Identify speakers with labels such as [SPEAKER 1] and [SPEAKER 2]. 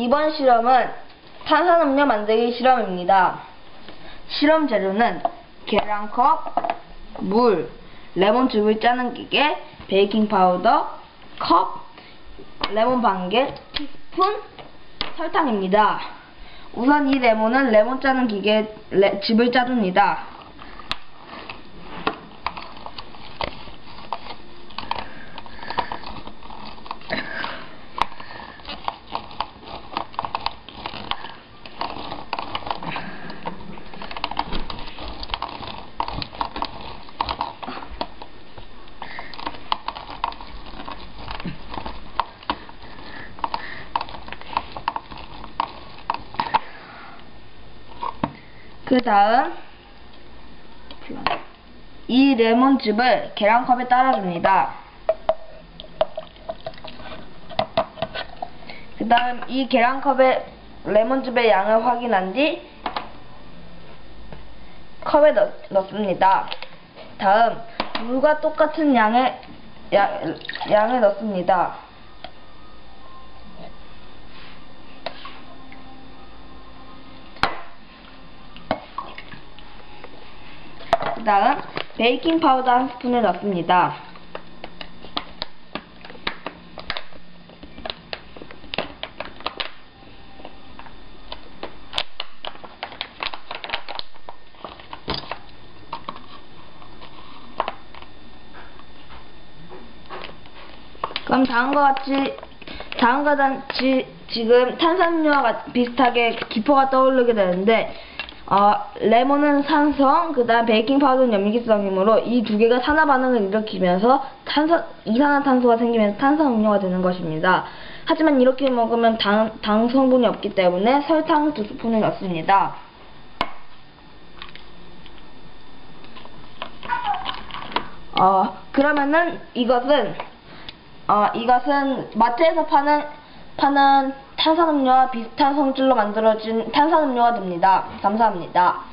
[SPEAKER 1] 이번 실험은 탄산음료 만들기 실험입니다. 실험 재료는 계량컵, 물, 레몬즙을 짜는 기계, 베이킹 파우더, 컵, 레몬 반개, 티스푼, 설탕입니다. 우선 이 레몬은 레몬 짜는 기계에 레- 즙을 짜줍니다. 그 다음 이 레몬즙을 계량컵에 따라줍니다. 그 다음 이 계량컵에 레몬즙의 양을 확인한 뒤 컵에 넣, 넣습니다. 다음 물과 똑같은 양의 양, 양을 넣습니다. 그 다음 베이킹 파우더 한 스푼을 넣습니다. 그럼 다음과 같이 다음과 같이 지금 탄산음료와 같- 비슷하게 기포가 떠오르게 되는데 어, 레몬은 산성, 그 다음 베이킹 파우더는 염기성이므로 이 두 개가 산화 반응을 일으키면서 탄산, 이산화탄소가 생기면서 탄산 음료가 되는 것입니다. 하지만 이렇게 먹으면 당, 당 성분이 없기 때문에 설탕 두 스푼을 넣습니다. 어, 그러면은 이것은 어, 이것은 마트에서 파는 파는 탄산음료와 비슷한 성질로 만들어진 탄산음료가 됩니다. 감사합니다.